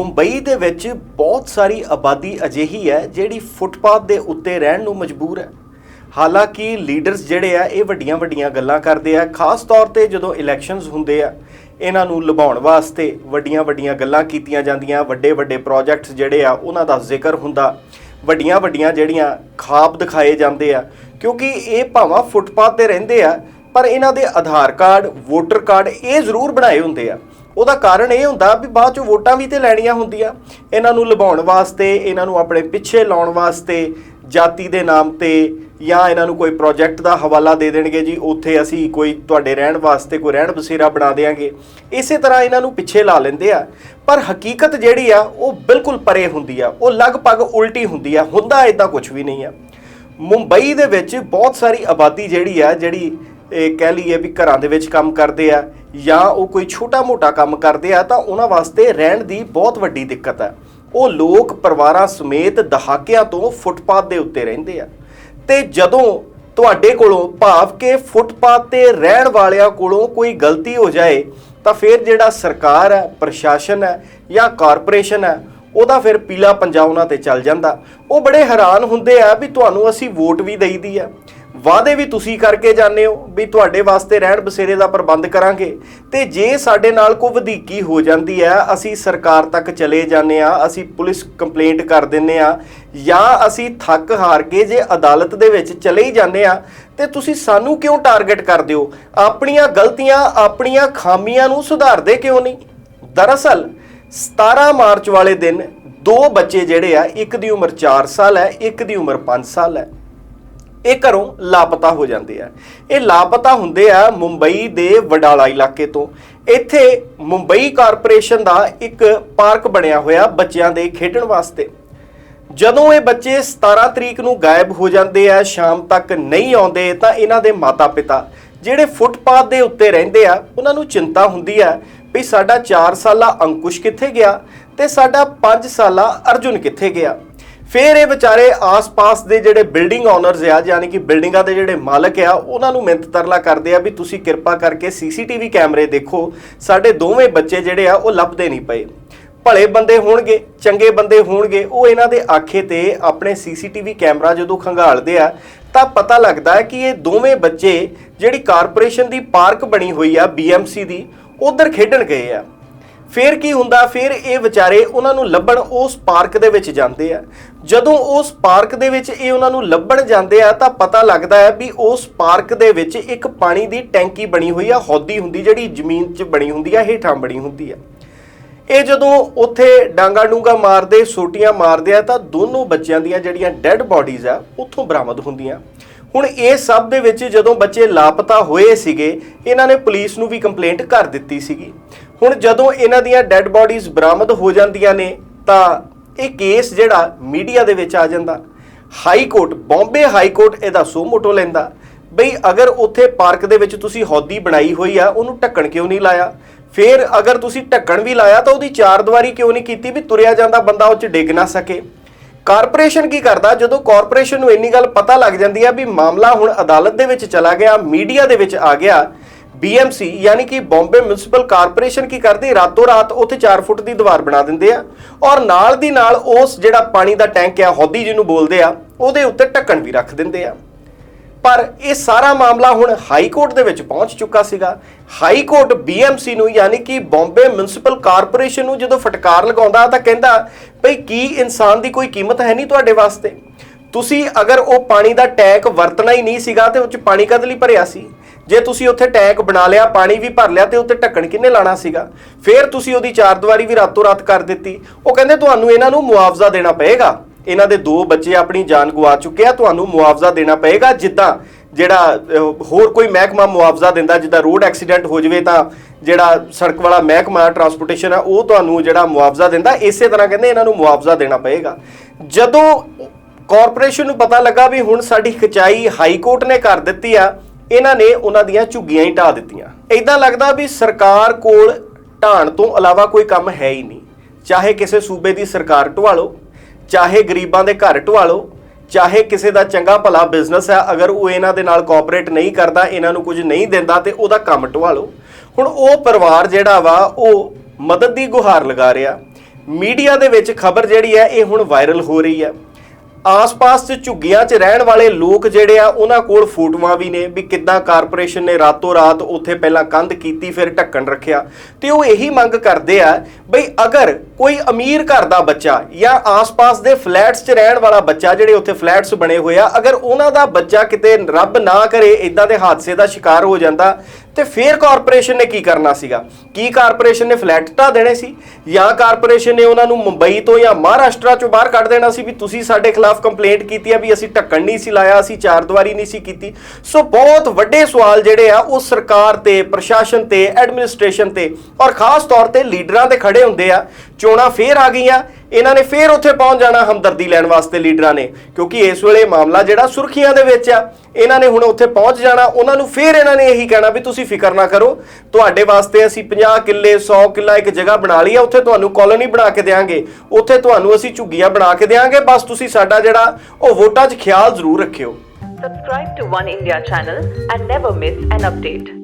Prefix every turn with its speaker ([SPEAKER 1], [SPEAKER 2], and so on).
[SPEAKER 1] ਮੁੰਬਈ ਦੇ ਵਿੱਚ ਬਹੁਤ ਸਾਰੀ ਆਬਾਦੀ ਅਜਿਹੀ ਹੈ ਜਿਹੜੀ ਫੁੱਟਪਾਥ ਦੇ ਉੱਤੇ ਰਹਿਣ ਨੂੰ ਮਜਬੂਰ ਹੈ। ਹਾਲਾਂਕਿ ਲੀਡਰਸ ਜਿਹੜੇ ਆ, ਇਹ ਵੱਡੀਆਂ ਵੱਡੀਆਂ ਗੱਲਾਂ ਕਰਦੇ ਆ। ਖਾਸ ਤੌਰ ਤੇ ਜਦੋਂ ਇਲੈਕਸ਼ਨਸ ਹੁੰਦੇ ਆ, ਇਹਨਾਂ ਨੂੰ ਲੁਭਾਉਣ ਵਾਸਤੇ ਵੱਡੀਆਂ ਵੱਡੀਆਂ ਗੱਲਾਂ ਕੀਤੀਆਂ ਜਾਂਦੀਆਂ। ਵੱਡੇ ਵੱਡੇ ਪ੍ਰੋਜੈਕਟਸ ਜਿਹੜੇ ਆ, ਉਹਨਾਂ ਦਾ ਜ਼ਿਕਰ ਹੁੰਦਾ। ਵੱਡੀਆਂ ਵੱਡੀਆਂ ਜਿਹੜੀਆਂ ਖਾਬ ਦਿਖਾਏ ਜਾਂਦੇ ਆ, ਕਿਉਂਕਿ ਇਹ ਭਾਵਾਂ ਫੁੱਟਪਾਥ ਤੇ ਰਹਿੰਦੇ ਆ। ਪਰ ਇਹਨਾਂ ਦੇ ਆਧਾਰ ਕਾਰਡ, ਵੋਟਰ ਕਾਰਡ ਇਹ ਜ਼ਰੂਰ ਬਣਾਏ ਹੁੰਦੇ ਆ। ਉਹਦਾ ਕਾਰਨ ਇਹ ਹੁੰਦਾ ਵੀ ਬਾਅਦ 'ਚੋਂ ਵੋਟਾਂ ਵੀ ਤੇ ਲੈਣੀਆਂ ਹੁੰਦੀਆਂ। ਇਹਨਾਂ ਨੂੰ ਲੁਭਾਉਣ ਵਾਸਤੇ, ਇਹਨਾਂ ਨੂੰ ਆਪਣੇ ਪਿੱਛੇ ਲਾਉਣ ਵਾਸਤੇ, ਜਾਤੀ ਦੇ ਨਾਮ ਤੇ ਜਾਂ ਇਹਨਾਂ ਨੂੰ ਕੋਈ ਪ੍ਰੋਜੈਕਟ ਦਾ ਹਵਾਲਾ ਦੇ ਦੇਣਗੇ ਜੀ, ਉੱਥੇ ਅਸੀਂ ਕੋਈ ਤੁਹਾਡੇ ਰਹਿਣ ਵਾਸਤੇ ਕੋਈ ਰਹਿਣ ਬਸੇਰਾ ਬਣਾ ਦੇਾਂਗੇ ਇਸੇ ਤਰ੍ਹਾਂ ਇਹਨਾਂ ਨੂੰ ਪਿੱਛੇ ਲਾ ਲੈਂਦੇ ਆ। ਪਰ ਹਕੀਕਤ ਜਿਹੜੀ ਆ, ਉਹ ਬਿਲਕੁਲ ਪਰੇ ਹੁੰਦੀ ਆ। ਉਹ ਲਗਭਗ ਉਲਟੀ ਹੁੰਦੀ ਆ। ਹੁੰਦਾ ਇਦਾਂ ਕੁਝ ਵੀ ਨਹੀਂ ਆ। ਮੁੰਬਈ ਦੇ ਵਿੱਚ ਬਹੁਤ ਸਾਰੀ ਆਬਾਦੀ ਜਿਹੜੀ ਆ, ਜਿਹੜੀ ਇਹ ਕਹਿ ਲਈਏ ਵੀ ਘਰਾਂ ਦੇ ਵਿੱਚ ਕੰਮ ਕਰਦੇ ਆ ਜਾਂ ਉਹ ਕੋਈ ਛੋਟਾ-ਮੋਟਾ ਕੰਮ ਕਰਦੇ ਆ, ਤਾਂ ਉਹਨਾਂ ਵਾਸਤੇ ਰਹਿਣ ਦੀ ਬਹੁਤ ਵੱਡੀ ਦਿੱਕਤ ਹੈ। ਉਹ ਲੋਕ ਪਰਿਵਾਰਾਂ ਸਮੇਤ ਦਹਾਕਿਆਂ ਤੋਂ ਫੁੱਟਪਾਥ ਦੇ ਉੱਤੇ ਰਹਿੰਦੇ ਆ। ਤੇ ਜਦੋਂ ਤੁਹਾਡੇ ਕੋਲੋਂ ਭਾਵ ਕਿ ਫੁੱਟਪਾਥ ਤੇ ਰਹਿਣ ਵਾਲਿਆਂ ਕੋਲੋਂ ਕੋਈ ਗਲਤੀ ਹੋ ਜਾਏ, ਤਾਂ ਫਿਰ ਜਿਹੜਾ ਸਰਕਾਰ ਹੈ, ਪ੍ਰਸ਼ਾਸਨ ਹੈ ਜਾਂ ਕਾਰਪੋਰੇਸ਼ਨ ਹੈ, ਉਹਦਾ ਫਿਰ ਪੀਲਾ ਪੰਜਾ ਉਹਨਾਂ ਤੇ ਚੱਲ ਜਾਂਦਾ। ਉਹ ਬੜੇ ਹੈਰਾਨ ਹੁੰਦੇ ਆ ਵੀ ਤੁਹਾਨੂੰ ਅਸੀਂ ਵੋਟ ਵੀ ਦੇਈਦੀ ਆ ਵਾਅਦੇ ਵੀ ਤੁਸੀਂ ਕਰਕੇ ਜਾਂਦੇ ਹੋ ਵੀ ਤੁਹਾਡੇ ਵਾਸਤੇ ਰਹਿਣ ਬਸੇਰੇ ਦਾ ਪ੍ਰਬੰਧ ਕਰਾਂਗੇ। ਤੇ ਜੇ ਸਾਡੇ ਨਾਲ ਕੋਈ ਵਧੀਕੀ ਹੋ ਜਾਂਦੀ ਹੈ, ਅਸੀਂ ਸਰਕਾਰ ਤੱਕ ਚਲੇ ਜਾਂਦੇ ਆ ਅਸੀਂ ਪੁਲਿਸ ਕੰਪਲੇਂਟ ਕਰ ਦਿੰਨੇ ਆ ਜਾਂ ਅਸੀਂ ਥੱਕ ਹਾਰ ਕੇ ਜੇ ਅਦਾਲਤ ਦੇ ਵਿੱਚ ਚਲੇ ਹੀ ਜਾਂਦੇ ਆ ਤੇ ਤੁਸੀਂ ਸਾਨੂੰ ਕਿਉਂ ਟਾਰਗੇਟ ਕਰਦੇ ਹੋ? ਆਪਣੀਆਂ ਗਲਤੀਆਂ ਆਪਣੀਆਂ ਖਾਮੀਆਂ ਨੂੰ ਸੁਧਾਰਦੇ ਕਿਉਂ ਨਹੀਂ? ਦਰਅਸਲ 17 ਮਾਰਚ ਵਾਲੇ ਦਿਨ ਦੋ ਬੱਚੇ ਜਿਹੜੇ ਆ, ਇੱਕ ਦੀ ਉਮਰ 4 ਸਾਲ ਹੈ, ਇੱਕ ਦੀ ਉਮਰ 5 ਸਾਲ ਹੈ। ਇਹ ਘਰੋਂ ਲਾਪਤਾ ਹੋ ਜਾਂਦੇ ਆ। ਇਹ ਲਾਪਤਾ ਹੁੰਦੇ ਆ ਮੁੰਬਈ ਦੇ ਵਡਾਲਾ ਇਲਾਕੇ ਤੋਂ। ਇੱਥੇ ਮੁੰਬਈ ਕਾਰਪੋਰੇਸ਼ਨ ਦਾ ਇੱਕ ਪਾਰਕ ਬਣਿਆ ਹੋਇਆ ਬੱਚਿਆਂ ਦੇ ਖੇਡਣ ਵਾਸਤੇ। ਜਦੋਂ ਇਹ ਬੱਚੇ 17 ਤਰੀਕ ਨੂੰ ਗਾਇਬ ਹੋ ਜਾਂਦੇ ਆ, ਸ਼ਾਮ ਤੱਕ ਨਹੀਂ ਆਉਂਦੇ, ਤਾਂ ਇਹਨਾਂ ਦੇ ਮਾਤਾ-ਪਿਤਾ ਜਿਹੜੇ ਫੁੱਟਪਾਥ ਦੇ ਉੱਤੇ ਰਹਿੰਦੇ ਆ, ਉਹਨਾਂ ਨੂੰ ਚਿੰਤਾ ਹੁੰਦੀ ਆ ਵੀ ਸਾਡਾ 4 ਸਾਲਾ ਅੰਕੁਸ਼ ਕਿੱਥੇ ਗਿਆ ਤੇ ਸਾਡਾ 5 ਸਾਲਾ ਅਰਜੁਨ ਕਿੱਥੇ ਗਿਆ। ਫਿਰ ਇਹ ਵਿਚਾਰੇ ਆਸ-ਪਾਸ ਦੇ ਜਿਹੜੇ ਬਿਲਡਿੰਗ ਓਨਰਸ ਆ, ਯਾਨੀ ਕਿ ਬਿਲਡਿੰਗਾਂ ਦੇ ਜਿਹੜੇ ਮਾਲਕ ਆ, ਉਹਨਾਂ ਨੂੰ ਮਿੰਤ ਤਰਲਾ ਕਰਦੇ ਆ ਵੀ ਤੁਸੀਂ ਕਿਰਪਾ ਕਰਕੇ ਸੀਸੀਟੀਵੀ ਕੈਮਰੇ ਦੇਖੋ, ਸਾਡੇ ਦੋਵੇਂ ਬੱਚੇ ਜਿਹੜੇ ਆ, ਉਹ ਲੱਭਦੇ ਨਹੀਂ ਪਏ। ਭਲੇ ਬੰਦੇ ਹੋਣਗੇ, ਚੰਗੇ ਬੰਦੇ ਹੋਣਗੇ, ਉਹ ਇਹਨਾਂ ਦੇ ਆਖੇ ਤੇ ਆਪਣੇ ਸੀਸੀਟੀਵੀ ਕੈਮਰਾ ਜਦੋਂ ਖੰਗਾਲਦੇ ਆ, ਤਾਂ ਪਤਾ ਲੱਗਦਾ ਹੈ ਕਿ ਇਹ ਦੋਵੇਂ ਬੱਚੇ ਜਿਹੜੀ ਕਾਰਪੋਰੇਸ਼ਨ ਦੀ ਪਾਰਕ ਬਣੀ ਹੋਈ ਆ ਬੀਐਮਸੀ ਦੀ, ਉਧਰ ਖੇਡਣ ਗਏ ਆ। ਫਿਰ ਕੀ ਹੁੰਦਾ? ਫਿਰ ਇਹ ਵਿਚਾਰੇ ਉਹਨਾਂ ਨੂੰ ਲੱਭਣ ਉਸ ਪਾਰਕ ਦੇ ਵਿੱਚ ਜਾਂਦੇ ਆ। ਜਦੋਂ ਉਸ ਪਾਰਕ ਦੇ ਵਿੱਚ ਇਹ ਉਹਨਾਂ ਨੂੰ ਲੱਭਣ ਜਾਂਦੇ ਆ, ਤਾਂ ਪਤਾ ਲੱਗਦਾ ਹੈ ਵੀ ਉਸ ਪਾਰਕ ਦੇ ਵਿੱਚ ਇੱਕ ਪਾਣੀ ਦੀ ਟੈਂਕੀ ਬਣੀ ਹੋਈ ਆ, ਹੌਦੀ ਹੁੰਦੀ ਜਿਹੜੀ ਜ਼ਮੀਨ 'ਚ ਬਣੀ ਹੁੰਦੀ ਆ, ਹੇਠਾਂ ਬਣੀ ਹੁੰਦੀ ਆ। ਇਹ ਜਦੋਂ ਉੱਥੇ ਡਾਂਗਾ ਡੂੰਗਾ ਮਾਰਦੇ, ਸੋਟੀਆਂ ਮਾਰਦੇ ਆ, ਤਾਂ ਦੋਨੋਂ ਬੱਚਿਆਂ ਦੀਆਂ ਜਿਹੜੀਆਂ ਡੈੱਡ ਬਾਡੀਜ਼ ਆ, ਉੱਥੋਂ ਬਰਾਮਦ ਹੁੰਦੀਆਂ। ਹੁਣ ਇਹ ਸਭ ਦੇ ਵਿੱਚ ਜਦੋਂ ਬੱਚੇ ਲਾਪਤਾ ਹੋਏ ਸੀਗੇ, ਇਹਨਾਂ ਨੇ ਪੁਲਿਸ ਨੂੰ ਵੀ ਕੰਪਲੇਂਟ ਕਰ ਦਿੱਤੀ ਸੀਗੀ। ਹੁਣ ਜਦੋਂ ਇਹਨਾਂ ਦੀਆਂ ਡੈੱਡ ਬਾਡੀਜ਼ ਬਰਾਮਦ ਹੋ ਜਾਂਦੀਆਂ ਨੇ, ਤਾਂ ਇਹ ਕੇਸ ਜਿਹੜਾ ਮੀਡੀਆ ਦੇ ਵਿੱਚ ਆ ਜਾਂਦਾ। High court Bombay high court ਇਹਦਾ ਸੋ ਮੋਟੋ ਲੈਂਦਾ। ਬਈ ਅਗਰ ਉੱਥੇ ਪਾਰਕ ਦੇ ਵਿੱਚ ਤੁਸੀਂ ਹੌਦੀ ਬਣਾਈ ਹੋਈ ਆ, ਉਹਨੂੰ ਢੱਕਣ ਕਿਉਂ ਨਹੀਂ ਲਾਇਆ? ਫਿਰ ਅਗਰ ਤੁਸੀਂ ਢੱਕਣ ਵੀ ਲਾਇਆ, ਤਾਂ ਉਹਦੀ ਚਾਰ ਦੀਵਾਰੀ ਕਿਉਂ ਨਹੀਂ ਕੀਤੀ ਵੀ ਤੁਰਿਆ ਜਾਂਦਾ ਬੰਦਾ ਉਹ 'ਚ ਡਿੱਗ ਨਾ ਸਕੇ? ਕਾਰਪੋਰੇਸ਼ਨ ਕੀ ਕਰਦਾ? ਜਦੋਂ ਕਾਰਪੋਰੇਸ਼ਨ ਨੂੰ ਇੰਨੀ ਗੱਲ ਪਤਾ ਲੱਗ ਜਾਂਦੀ ਆ ਵੀ ਮਾਮਲਾ ਹੁਣ ਅਦਾਲਤ ਦੇ ਵਿੱਚ ਚਲਾ ਗਿਆ ਮੀਡੀਆ ਦੇ ਵਿੱਚ ਆ ਗਿਆ BMC ਯਾਨੀ ਕਿ ਬੰਬੇ ਮਿਊਨਿਸਪਲ ਕਾਰਪੋਰੇਸ਼ਨ ਕੀ ਕਰਦੀ? ਰਾਤੋਂ ਰਾਤ ਉੱਥੇ 4 ਫੁੱਟ ਦੀ ਦੀਵਾਰ ਬਣਾ ਦਿੰਦੇ ਆ ਔਰ ਨਾਲ ਦੀ ਨਾਲ ਉਸ ਜਿਹੜਾ ਪਾਣੀ ਦਾ ਟੈਂਕ ਆ, ਹੌਦੀ ਜਿਹਨੂੰ ਬੋਲਦੇ ਆ, ਉਹਦੇ ਉੱਤੇ ਢੱਕਣ ਵੀ ਰੱਖ ਦਿੰਦੇ ਆ। ਪਰ ਇਹ ਸਾਰਾ ਮਾਮਲਾ ਹੁਣ ਹਾਈ ਕੋਰਟ ਦੇ ਵਿੱਚ ਪਹੁੰਚ ਚੁੱਕਾ ਸੀਗਾ। ਹਾਈ ਕੋਰਟ BMC ਨੂੰ, ਯਾਨੀ ਕਿ ਬੰਬੇ ਮਿਊਨਿਸਪਲ ਕਾਰਪੋਰੇਸ਼ਨ ਨੂੰ ਜਦੋਂ ਫਟਕਾਰ ਲਗਾਉਂਦਾ ਤਾਂ ਕਹਿੰਦਾ ਭਈ ਕੀ ਇਨਸਾਨ ਦੀ ਕੋਈ ਕੀਮਤ ਹੈ ਨਹੀਂ ਤੁਹਾਡੇ ਵਾਸਤੇ? ਤੁਸੀਂ ਅਗਰ ਉਹ ਪਾਣੀ ਦਾ ਟੈਂਕ ਵਰਤਣਾ ਹੀ ਨਹੀਂ ਸੀਗਾ ਤੇ ਉਹ ਚ ਪਾਣੀ ਕਦ ਲਈ ਭਰਿਆ ਸੀ? ਜੇ ਤੁਸੀਂ ਉੱਥੇ ਟੈਂਕ ਬਣਾ ਲਿਆ, ਪਾਣੀ ਵੀ ਭਰ ਲਿਆ ਤੇ ਉੱਤੇ ਢੱਕਣ ਕਿੰਨੇ ਲਾਣਾ ਸੀਗਾ? ਫਿਰ ਤੁਸੀਂ ਉਹਦੀ ਚਾਰ ਦੀਵਾਰੀ ਵੀ ਰਾਤੋਂ ਰਾਤ ਕਰ ਦਿੱਤੀ। ਉਹ ਕਹਿੰਦੇ ਤੁਹਾਨੂੰ ਇਹਨਾਂ ਨੂੰ ਮੁਆਵਜ਼ਾ ਦੇਣਾ ਪਏਗਾ। ਇਹਨਾਂ ਦੇ ਦੋ ਬੱਚੇ ਆਪਣੀ ਜਾਨ ਗਵਾ ਚੁੱਕੇ ਆ, ਤੁਹਾਨੂੰ ਮੁਆਵਜ਼ਾ ਦੇਣਾ ਪਏਗਾ ਜਿੱਦਾਂ ਜਿਹੜਾ ਹੋਰ ਕੋਈ ਮਹਿਕਮਾ ਮੁਆਵਜ਼ਾ ਦਿੰਦਾ, ਜਿੱਦਾਂ ਰੋਡ ਐਕਸੀਡੈਂਟ ਹੋ ਜਵੇ ਤਾਂ ਜਿਹੜਾ ਸੜਕ ਵਾਲਾ ਮਹਿਕਮਾ ਟਰਾਂਸਪੋਰਟੇਸ਼ਨ ਆ, ਉਹ ਤੁਹਾਨੂੰ ਜਿਹੜਾ ਮੁਆਵਜ਼ਾ ਦਿੰਦਾ, ਇਸੇ ਤਰ੍ਹਾਂ ਕਹਿੰਦੇ ਇਹਨਾਂ ਨੂੰ ਮੁਆਵਜ਼ਾ ਦੇਣਾ ਪਏਗਾ। ਜਦੋਂ ਕਾਰਪੋਰੇਸ਼ਨ ਨੂੰ ਪਤਾ ਲੱਗਾ ਵੀ ਹੁਣ ਸਾਡੀ ਖਚਾਈ ਹਾਈ ਕੋਰਟ ਨੇ ਕਰ ਦਿੱਤੀ ਆ ਇਹਨਾਂ ਨੇ ਉਹਨਾਂ ਦੀਆਂ ਝੁੱਗੀਆਂ ਹੀ ਢਾ ਦਿੱਤੀਆਂ। ਇਦਾਂ ਲੱਗਦਾ ਵੀ ਸਰਕਾਰ ਕੋਲ ਢਾਣ ਤੋਂ ਇਲਾਵਾ ਕੋਈ ਕੰਮ ਹੈ ਹੀ ਨਹੀਂ। ਚਾਹੇ ਕਿਸੇ ਸੂਬੇ ਦੀ ਸਰਕਾਰ ਢਵਾ ਲਓ ਚਾਹੇ ਗਰੀਬਾਂ ਦੇ ਘਰ ਢਵਾ ਲਓ ਚਾਹੇ ਕਿਸੇ ਦਾ ਚੰਗਾ ਭਲਾ ਬਿਜ਼ਨਸ ਹੈ, ਅਗਰ ਉਹ ਇਹਨਾਂ ਦੇ ਨਾਲ ਕੋਆਪਰੇਟ ਨਹੀਂ ਕਰਦਾ, ਇਹਨਾਂ ਨੂੰ ਕੁਝ ਨਹੀਂ ਦਿੰਦਾ ਤੇ ਉਹਦਾ ਕੰਮ ਢਵਾ ਲਓ ਹੁਣ ਉਹ ਪਰਿਵਾਰ ਜਿਹੜਾ ਵਾ, ਉਹ ਮਦਦ ਦੀ ਗੁਹਾਰ ਲਗਾ ਰਿਹਾ। ਮੀਡੀਆ ਦੇ ਵਿੱਚ ਖਬਰ ਜਿਹੜੀ ਹੈ, ਇਹ ਹੁਣ ਵਾਇਰਲ ਹੋ ਰਹੀ ਹੈ। ਆਸ-ਪਾਸ ਚ ਝੁੱਗੀਆਂ 'ਚ ਰਹਿਣ ਵਾਲੇ ਲੋਕ ਜਿਹੜੇ ਆ, ਉਹਨਾਂ ਕੋਲ ਫੋਟੋਆਂ ਵੀ ਨੇ ਵੀ ਕਿੱਦਾਂ ਕਾਰਪੋਰੇਸ਼ਨ ਨੇ ਰਾਤੋਂ ਰਾਤ ਉੱਥੇ ਪਹਿਲਾਂ ਕੰਧ ਕੀਤੀ, ਫਿਰ ਢੱਕਣ ਰੱਖਿਆ। ਤੇ ਉਹ ਇਹੀ ਮੰਗ ਕਰਦੇ ਆ ਬਈ ਅਗਰ ਕੋਈ ਅਮੀਰ ਘਰ ਦਾ ਬੱਚਾ ਜਾਂ ਆਸ-ਪਾਸ ਦੇ ਫਲੈਟਸ 'ਚ ਰਹਿਣ ਵਾਲਾ ਬੱਚਾ ਜਿਹੜੇ ਉੱਥੇ ਫਲੈਟਸ ਬਣੇ ਹੋਏ ਆ, ਅਗਰ ਉਹਨਾਂ ਦਾ ਬੱਚਾ ਕਿਤੇ ਰੱਬ ਨਾ ਕਰੇ ਇਦਾਂ ਦੇ ਹਾਦਸੇ ਦਾ ਸ਼ਿਕਾਰ ਹੋ ਜਾਂਦਾ ਤੇ ਫਿਰ ਕਾਰਪੋਰੇਸ਼ਨ ਨੇ ਕੀ ਕਰਨਾ ਸੀਗਾ? ਕੀ ਕਾਰਪੋਰੇਸ਼ਨ ਨੇ ਫਲੈਟ ਢਾ ਦੇਣੇ ਸੀ? ਜਾਂ ਕਾਰਪੋਰੇਸ਼ਨ ਨੇ ਉਹਨਾਂ ਨੂੰ ਮੁੰਬਈ ਤੋਂ ਜਾਂ ਮਹਾਰਾਸ਼ਟਰ ਚੋਂ ਬਾਹਰ ਕੱਢ ਦੇਣਾ ਸੀ ਵੀ ਤੁਸੀਂ ਸਾਡੇ ਖਿਲਾਫ ਕੰਪਲੇਂਟ ਕੀਤੀ ਆ ਵੀ ਅਸੀਂ ਢੱਕਣ ਨਹੀਂ ਸੀ ਲਾਇਆ, ਅਸੀਂ ਚਾਰਦਵਾਰੀ ਨਹੀਂ ਸੀ ਕੀਤੀ? ਸੋ ਬਹੁਤ ਵੱਡੇ ਸਵਾਲ ਜਿਹੜੇ ਆ, ਉਹ ਸਰਕਾਰ ਤੇ, ਪ੍ਰਸ਼ਾਸਨ ਤੇ ਐਡਮਿਨਿਸਟ੍ਰੇਸ਼ਨ ਤੇ ਔਰ ਖਾਸ ਤੌਰ ਤੇ ਲੀਡਰਾਂ ਤੇ ਖੜੇ ਹੁੰਦੇ ਆ। ਚੋਣਾਂ ਫੇਰ ਆ ਗਈਆਂ। ਇਹਨਾਂ ਨੇ ਫੇਰ ਉੱਥੇ ਪਹੁੰਚ ਜਾਣਾ ਹਮਦਰਦੀ ਲੈਣ ਵਾਸਤੇ ਲੀਡਰਾਂ ਨੇ, ਕਿਉਂਕਿ ਇਸ ਵੇਲੇ ਮਾਮਲਾ ਜਿਹੜਾ ਸੁਰਖੀਆਂ ਦੇ ਵਿੱਚ ਆ, ਇਹਨਾਂ ਨੇ ਹੁਣ ਉੱਥੇ ਪਹੁੰਚ ਜਾਣਾ, ਉਹਨਾਂ ਨੂੰ ਫੇਰ ਇਹਨਾਂ ਨੇ ਇਹੀ ਕਹਿਣਾ ਵੀ ਤੁਸੀਂ ਫਿਕਰ ਨਾ ਕਰੋ। ਤੁਹਾਡੇ ਵਾਸਤੇ ਅਸੀਂ 50 ਕਿੱਲੇ 100 ਕਿੱਲਾ ਇੱਕ ਜਗ੍ਹਾ ਬਣਾ ਲਈ ਆ, ਉੱਥੇ ਤੁਹਾਨੂੰ ਕਾਲੋਨੀ ਬਣਾ ਕੇ ਦੇਾਂਗੇ ਉੱਥੇ ਤੁਹਾਨੂੰ ਅਸੀਂ ਝੁੱਗੀਆਂ ਬਣਾ ਕੇ ਦੇਾਂਗੇ ਬਸ ਤੁਸੀਂ ਸਾਡਾ ਜਿਹੜਾ ਉਹ ਵੋਟਾਂ 'ਚ ਖਿਆਲ ਜ਼ਰੂਰ ਰੱਖਿਓ।
[SPEAKER 2] Subscribe to One India channel and never miss an update.